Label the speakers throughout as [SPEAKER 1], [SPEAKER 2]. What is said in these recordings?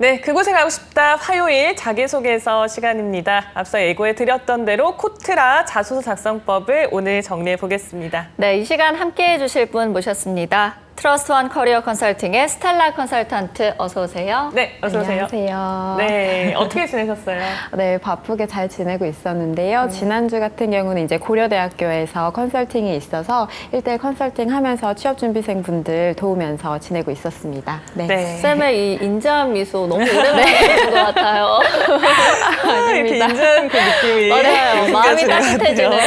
[SPEAKER 1] 네, 그곳에 가고 싶다 화요일 자기소개서 시간입니다. 앞서 예고해 드렸던 대로 코트라 자소서 작성법을 오늘 정리해 보겠습니다.
[SPEAKER 2] 네, 이 시간 함께 해 주실 분 모셨습니다. 트러스트원 커리어 컨설팅의 스텔라 컨설턴트 어서 오세요.
[SPEAKER 1] 네, 어서 오세요.
[SPEAKER 3] 안녕하세요.
[SPEAKER 1] 네, 어떻게 지내셨어요?
[SPEAKER 3] 네, 바쁘게 잘 지내고 있었는데요. 지난주 같은 경우는 이제 고려대학교에서 컨설팅이 있어서 일대1 컨설팅 하면서 취업준비생 분들 도우면서 지내고 있었습니다. 네.
[SPEAKER 1] 네.
[SPEAKER 2] 쌤의 이 인자한 미소 너무 오랜만에 보는 것 같아요.
[SPEAKER 1] 아, 이렇게 인자한 그 느낌이
[SPEAKER 2] 맞아요. 마음이 따뜻해지는.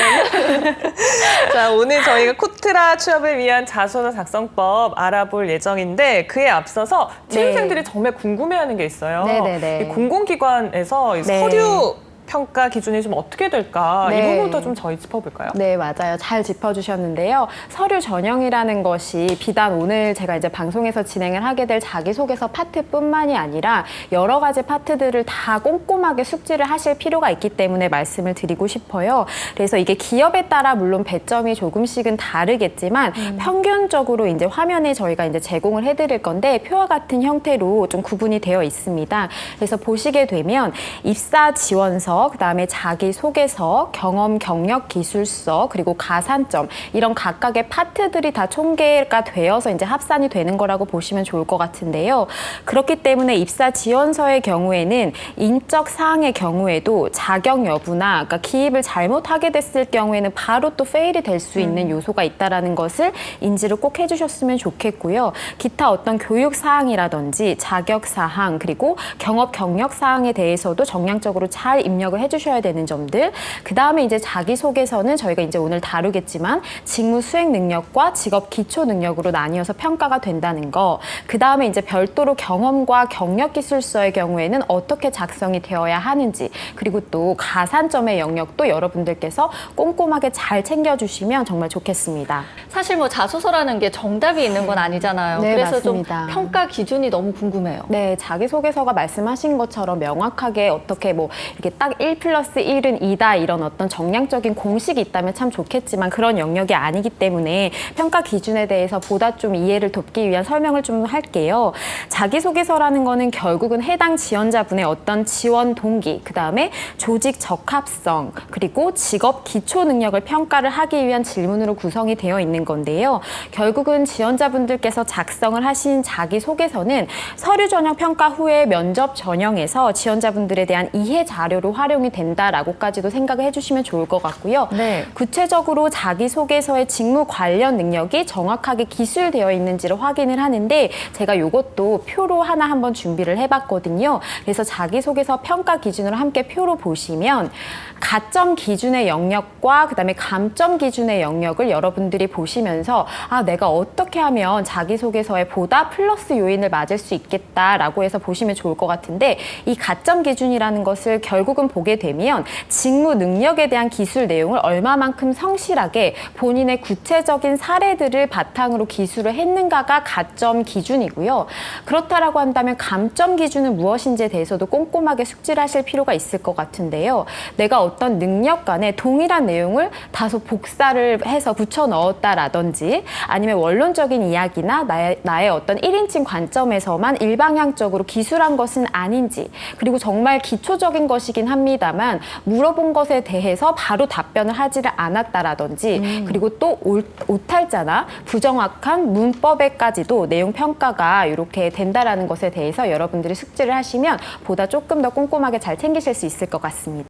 [SPEAKER 1] 자, 오늘 저희가 코트라 취업을 위한 자소서 작성법 알아볼 예정인데 그에 앞서서 취준생들이 정말 궁금해하는 게 있어요.
[SPEAKER 3] 네네네.
[SPEAKER 1] 이 공공기관에서 이
[SPEAKER 3] 네.
[SPEAKER 1] 서류 평가 기준이 좀 어떻게 될까 이
[SPEAKER 3] 네.
[SPEAKER 1] 부분부터 좀 저희 짚어볼까요?
[SPEAKER 3] 네, 맞아요. 잘 짚어주셨는데요. 서류 전형이라는 것이 비단 오늘 제가 이제 방송에서 진행을 하게 될 자기소개서 파트뿐만이 아니라 여러 가지 파트들을 다 꼼꼼하게 숙지를 하실 필요가 있기 때문에 말씀을 드리고 싶어요. 그래서 이게 기업에 따라 물론 배점이 조금씩은 다르겠지만 평균적으로 이제 화면에 저희가 이제 제공을 해드릴 건데 표와 같은 형태로 좀 구분이 되어 있습니다. 그래서 보시게 되면 입사 지원서, 그다음에 자기 소개서, 경험 경력 기술서, 그리고 가산점 이런 각각의 파트들이 다 총계가 되어서 이제 합산이 되는 거라고 보시면 좋을 것 같은데요. 그렇기 때문에 입사 지원서의 경우에는 인적 사항의 경우에도 자격 여부나 그러니까 기입을 잘못하게 됐을 경우에는 바로 또 페일이 될 수 있는 요소가 있다라는 것을 인지를 꼭 해주셨으면 좋겠고요. 기타 어떤 교육 사항이라든지 자격 사항 그리고 경업 경력 사항에 대해서도 정량적으로 잘 입력 을 해주셔야 되는 점들. 그 다음에 이제 자기 소개서는 저희가 이제 오늘 다루겠지만 직무 수행 능력과 직업 기초 능력으로 나뉘어서 평가가 된다는 거. 그 다음에 이제 별도로 경험과 경력 기술서의 경우에는 어떻게 작성이 되어야 하는지 그리고 또 가산점의 영역도 여러분들께서 꼼꼼하게 잘 챙겨주시면 정말 좋겠습니다.
[SPEAKER 2] 사실 뭐 자소서라는 게 정답이 있는 건 아니잖아요.
[SPEAKER 3] 네,
[SPEAKER 2] 그래서
[SPEAKER 3] 맞습니다.
[SPEAKER 2] 좀 평가 기준이 너무 궁금해요.
[SPEAKER 3] 네, 자기소개서가 말씀하신 것처럼 명확하게 어떻게 뭐 이렇게 딱1 플러스 1은 2다 이런 어떤 정량적인 공식이 있다면 참 좋겠지만 그런 영역이 아니기 때문에 평가 기준에 대해서 보다 좀 이해를 돕기 위한 설명을 좀 할게요. 자기소개서라는 거는 결국은 해당 지원자분의 어떤 지원 동기, 그 다음에 조직 적합성, 그리고 직업 기초 능력을 평가를 하기 위한 질문으로 구성이 되어 있는 건데요. 결국은 지원자분들께서 작성을 하신 자기소개서는 서류 전형 평가 후에 면접 전형에서 지원자분들에 대한 이해 자료로 활용 이 된다라고까지도 생각을 해주시면 좋을 것 같고요.
[SPEAKER 2] 네.
[SPEAKER 3] 구체적으로 자기소개서의 직무 관련 능력이 정확하게 기술되어 있는지를 확인을 하는데 제가 이것도 표로 하나 한번 준비를 해봤거든요. 그래서 자기소개서 평가 기준으로 함께 표로 보시면 가점 기준의 영역과 그다음에 감점 기준의 영역을 여러분들이 보시면서 아 내가 어떻게 하면 자기소개서에 보다 플러스 요인을 맞을 수 있겠다라고 해서 보시면 좋을 것 같은데 이 가점 기준이라는 것을 결국은 보게 되면 직무 능력에 대한 기술 내용을 얼마만큼 성실하게 본인의 구체적인 사례들을 바탕으로 기술을 했는가가 가점 기준이고요. 그렇다라고 한다면 감점 기준은 무엇인지에 대해서도 꼼꼼하게 숙지를 하실 필요가 있을 것 같은데요. 내가 어떤 능력 간에 동일한 내용을 다소 복사를 해서 붙여 넣었다라든지 아니면 원론적인 이야기나 나의, 나의 어떤 1인칭 관점에서만 일방향적으로 기술한 것은 아닌지 그리고 정말 기초적인 것이긴 합니다만 물어본 것에 대해서 바로 답변을 하지를 않았다라든지 그리고 또 올- 오탈자나 부정확한 문법에까지도 내용 평가가 이렇게 된다라는 것에 대해서 여러분들이 숙지를 하시면 보다 조금 더 꼼꼼하게 잘 챙기실 수 있을 것 같습니다.